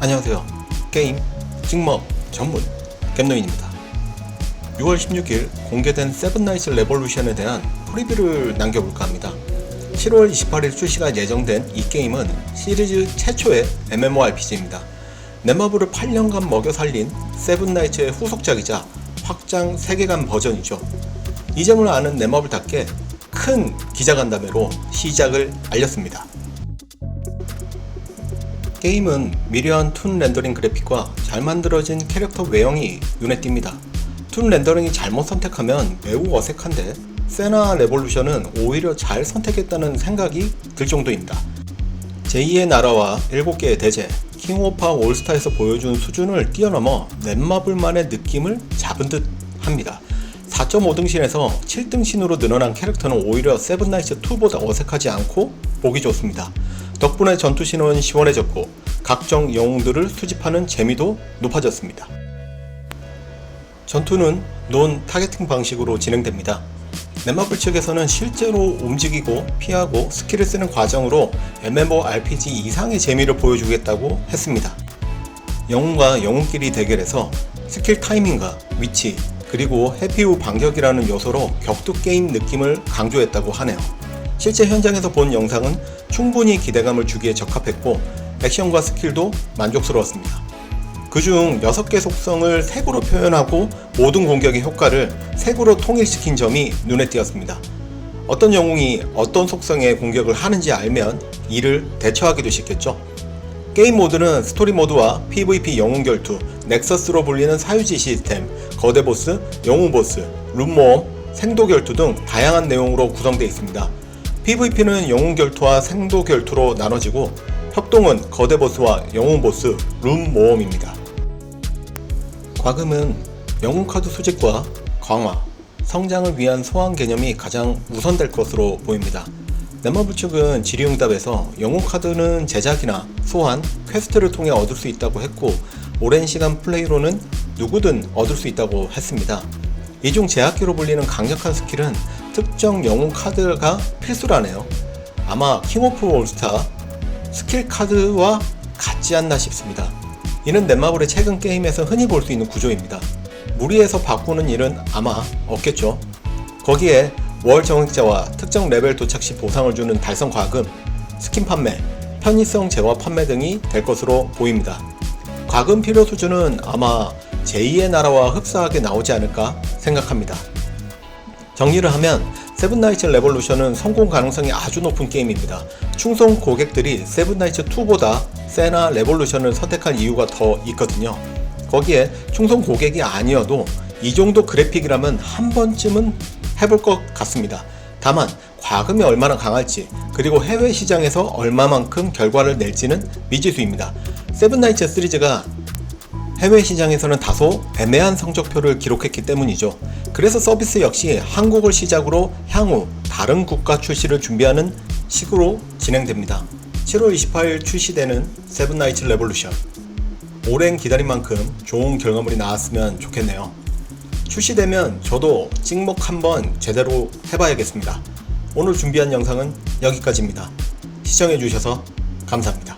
안녕하세요. 게임 찍먹 전문 겜노인입니다. 6월 16일 공개된 세븐나이츠 레볼루션에 대한 프리뷰를 남겨볼까 합니다. 7월 28일 출시가 예정된 이 게임은 시리즈 최초의 MMORPG입니다. 넷마블을 8년간 먹여 살린 세븐나이츠의 후속작이자 확장 세계관 버전이죠. 이 점을 아는 넷마블답게 큰 기자간담회로 시작을 알렸습니다. 게임은 미려한 툰 렌더링 그래픽과 잘 만들어진 캐릭터 외형이 눈에 띕니다. 툰 렌더링이 잘못 선택하면 매우 어색한데 세나 레볼루션은 오히려 잘 선택했다는 생각이 들 정도입니다. 제2의 나라와 7개의 대제, 킹 오파 올스타에서 보여준 수준을 뛰어넘어 넷마블만의 느낌을 잡은 듯 합니다. 4.5등신에서 7등신으로 늘어난 캐릭터는 오히려 세븐나이츠 2보다 어색하지 않고 보기 좋습니다. 덕분에 전투 신호는 시원해졌고 각종 영웅들을 수집하는 재미도 높아졌습니다. 전투는 논 타겟팅 방식으로 진행됩니다. 넷마블 측에서는 실제로 움직이고 피하고 스킬을 쓰는 과정으로 MMORPG 이상의 재미를 보여주겠다고 했습니다. 영웅과 영웅끼리 대결해서 스킬 타이밍과 위치 그리고 해피 후 반격이라는 요소로 격투 게임 느낌을 강조했다고 하네요. 실제 현장에서 본 영상은 충분히 기대감을 주기에 적합했고 액션과 스킬도 만족스러웠습니다. 그중 6개 속성을 색으로 표현하고 모든 공격의 효과를 색으로 통일시킨 점이 눈에 띄었습니다. 어떤 영웅이 어떤 속성의 공격을 하는지 알면 이를 대처하기도 쉽겠죠. 게임 모드는 스토리 모드와 PVP 영웅 결투, 넥서스로 불리는 사유지 시스템, 거대 보스, 영웅 보스, 룸 모험, 생도 결투 등 다양한 내용으로 구성되어 있습니다. PVP는 영웅 결투와 생도 결투로 나눠지고 협동은 거대 보스와 영웅 보스, 룸 모험입니다. 과금은 영웅 카드 수집과 강화, 성장을 위한 소환 개념이 가장 우선될 것으로 보입니다. 넷마블 측은 질의응답에서 영웅 카드는 제작이나 소환, 퀘스트를 통해 얻을 수 있다고 했고 오랜 시간 플레이로는 누구든 얻을 수 있다고 했습니다. 이중 제약기로 불리는 강력한 스킬은 특정 영웅 카드가 필수라네요. 아마 킹 오프 올스타 스킬 카드와 같지 않나 싶습니다. 이는 넷마블의 최근 게임에서 흔히 볼 수 있는 구조입니다. 무리해서 바꾸는 일은 아마 없겠죠. 거기에 월 정액자와 특정 레벨 도착 시 보상을 주는 달성 과금, 스킨 판매, 편의성 재화 판매 등이 될 것으로 보입니다. 과금 필요 수준은 아마 제2의 나라와 흡사하게 나오지 않을까 생각합니다. 정리를 하면 세븐나이츠 레볼루션은 성공 가능성이 아주 높은 게임입니다. 충성 고객들이 세븐나이츠 2보다 세나 레볼루션을 선택할 이유가 더 있거든요. 거기에 충성 고객이 아니어도 이 정도 그래픽이라면 한 번쯤은 해볼 것 같습니다. 다만 과금이 얼마나 강할지 그리고 해외 시장에서 얼마만큼 결과를 낼지는 미지수입니다. 세븐나이츠 시리즈가 해외 시장에서는 다소 애매한 성적표를 기록했기 때문이죠. 그래서 서비스 역시 한국을 시작으로 향후 다른 국가 출시를 준비하는 식으로 진행됩니다. 7월 28일 출시되는 세븐나이츠 레볼루션. 오랜 기다린 만큼 좋은 결과물이 나왔으면 좋겠네요. 출시되면 저도 찍먹 한번 제대로 해봐야겠습니다. 오늘 준비한 영상은 여기까지입니다. 시청해주셔서 감사합니다.